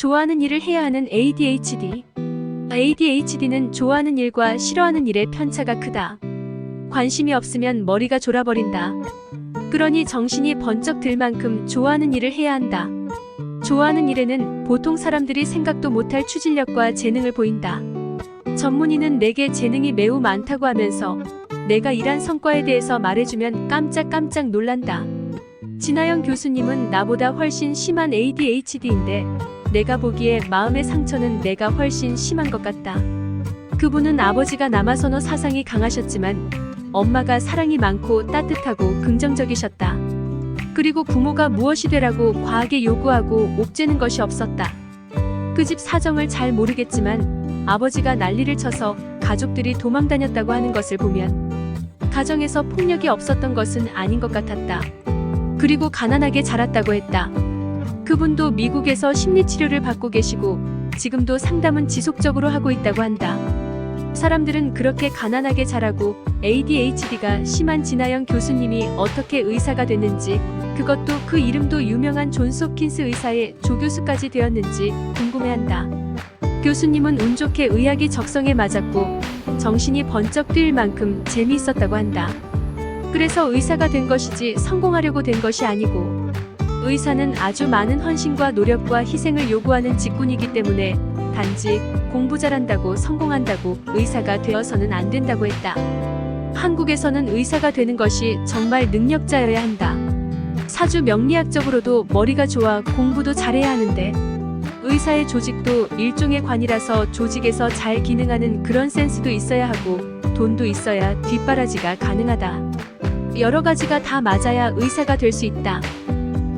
좋아하는 일을 해야 하는 ADHD. ADHD는 좋아하는 일과 싫어하는 일의 편차가 크다. 관심이 없으면 머리가 졸아버린다. 그러니 정신이 번쩍 들 만큼 좋아하는 일을 해야 한다. 좋아하는 일에는 보통 사람들이 생각도 못할 추진력과 재능을 보인다. 전문의는 내게 재능이 매우 많다고 하면서 내가 일한 성과에 대해서 말해주면 깜짝깜짝 놀란다. 진아영 교수님은 나보다 훨씬 심한 ADHD인데 내가 보기에 마음의 상처는 내가 훨씬 심한 것 같다. 그분은 아버지가 남아선호 사상이 강하셨지만 엄마가 사랑이 많고 따뜻하고 긍정적이셨다. 그리고 부모가 무엇이 되라고 과하게 요구하고 옥죄는 것이 없었다. 그 집 사정을 잘 모르겠지만 아버지가 난리를 쳐서 가족들이 도망 다녔다고 하는 것을 보면 가정에서 폭력이 없었던 것은 아닌 것 같았다. 그리고 가난하게 자랐다고 했다. 그분도 미국에서 심리치료를 받고 계시고 지금도 상담은 지속적으로 하고 있다고 한다. 사람들은 그렇게 가난하게 자라고 ADHD가 심한 진아영 교수님이 어떻게 의사가 됐는지 그것도 그 이름도 유명한 존스 홉킨스 의사의 조교수까지 되었는지 궁금해한다. 교수님은 운 좋게 의학이 적성에 맞았고 정신이 번쩍 뜨일 만큼 재미있었다고 한다. 그래서 의사가 된 것이지 성공하려고 된 것이 아니고 의사는 아주 많은 헌신과 노력과 희생을 요구하는 직군이기 때문에 단지 공부 잘한다고 성공한다고 의사가 되어서는 안 된다고 했다. 한국에서는 의사가 되는 것이 정말 능력자여야 한다. 사주 명리학적으로도 머리가 좋아 공부도 잘해야 하는데 의사의 조직도 일종의 관이라서 조직에서 잘 기능하는 그런 센스도 있어야 하고 돈도 있어야 뒷바라지가 가능하다. 여러 가지가 다 맞아야 의사가 될 수 있다.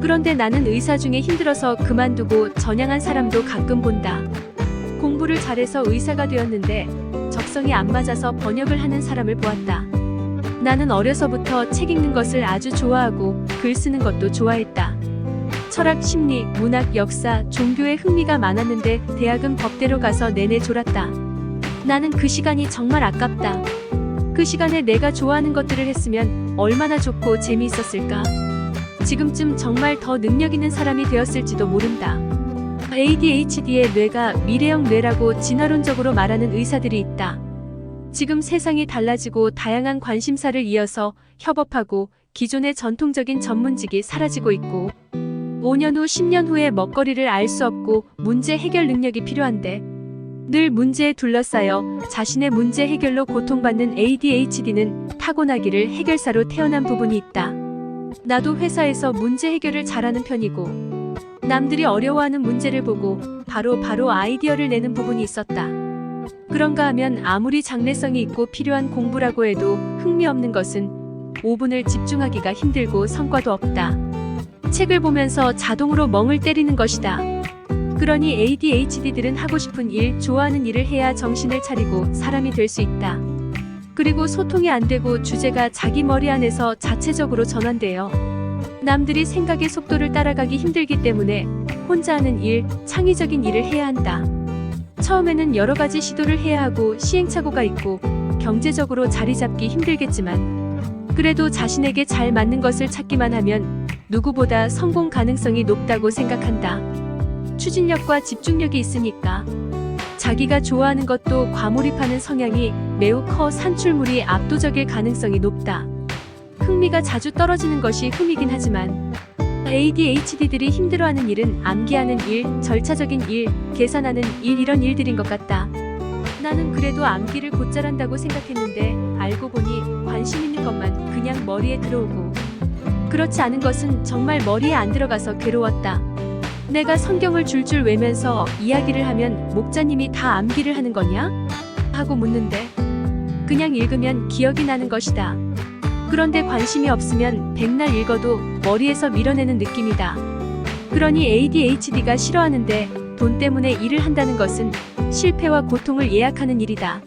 그런데 나는 의사 중에 힘들어서 그만두고 전향한 사람도 가끔 본다. 공부를 잘해서 의사가 되었는데 적성이 안 맞아서 번역을 하는 사람을 보았다. 나는 어려서부터 책 읽는 것을 아주 좋아하고 글 쓰는 것도 좋아했다. 철학, 심리, 문학, 역사, 종교에 흥미가 많았는데 대학은 법대로 가서 내내 졸았다. 나는 그 시간이 정말 아깝다. 그 시간에 내가 좋아하는 것들을 했으면 얼마나 좋고 재미있었을까. 지금쯤 정말 더 능력 있는 사람이 되었을지도 모른다. ADHD의 뇌가 미래형 뇌라고 진화론적으로 말하는 의사들이 있다. 지금 세상이 달라지고 다양한 관심사를 이어서 협업하고 기존의 전통적인 전문직이 사라지고 있고 5년 후 10년 후의 먹거리를 알 수 없고 문제 해결 능력이 필요한데 늘 문제에 둘러싸여 자신의 문제 해결로 고통받는 ADHD는 타고나기를 해결사로 태어난 부분이 있다. 나도 회사에서 문제 해결을 잘하는 편이고 남들이 어려워하는 문제를 보고 바로 바로 아이디어를 내는 부분이 있었다. 그런가 하면 아무리 장래성이 있고 필요한 공부라고 해도 흥미없는 것은 5분을 집중하기가 힘들고 성과도 없다. 책을 보면서 자동으로 멍을 때리는 것이다. 그러니 ADHD들은 하고 싶은 일, 좋아하는 일을 해야 정신을 차리고 사람이 될 수 있다. 그리고 소통이 안 되고 주제가 자기 머리 안에서 자체적으로 전환돼요. 남들이 생각의 속도를 따라가기 힘들기 때문에 혼자 하는 일, 창의적인 일을 해야 한다. 처음에는 여러 가지 시도를 해야 하고 시행착오가 있고 경제적으로 자리 잡기 힘들겠지만 그래도 자신에게 잘 맞는 것을 찾기만 하면 누구보다 성공 가능성이 높다고 생각한다. 추진력과 집중력이 있으니까 자기가 좋아하는 것도 과몰입하는 성향이 매우 커 산출물이 압도적일 가능성이 높다. 흥미가 자주 떨어지는 것이 흠이긴 하지만 ADHD들이 힘들어하는 일은 암기하는 일, 절차적인 일, 계산하는 일 이런 일들인 것 같다. 나는 그래도 암기를 곧잘 한다고 생각했는데 알고 보니 관심 있는 것만 그냥 머리에 들어오고 그렇지 않은 것은 정말 머리에 안 들어가서 괴로웠다. 내가 성경을 줄줄 외면서 이야기를 하면 목자님이 다 암기를 하는 거냐? 하고 묻는데 그냥 읽으면 기억이 나는 것이다. 그런데 관심이 없으면 백날 읽어도 머리에서 밀어내는 느낌이다. 그러니 ADHD가 싫어하는데 돈 때문에 일을 한다는 것은 실패와 고통을 예약하는 일이다.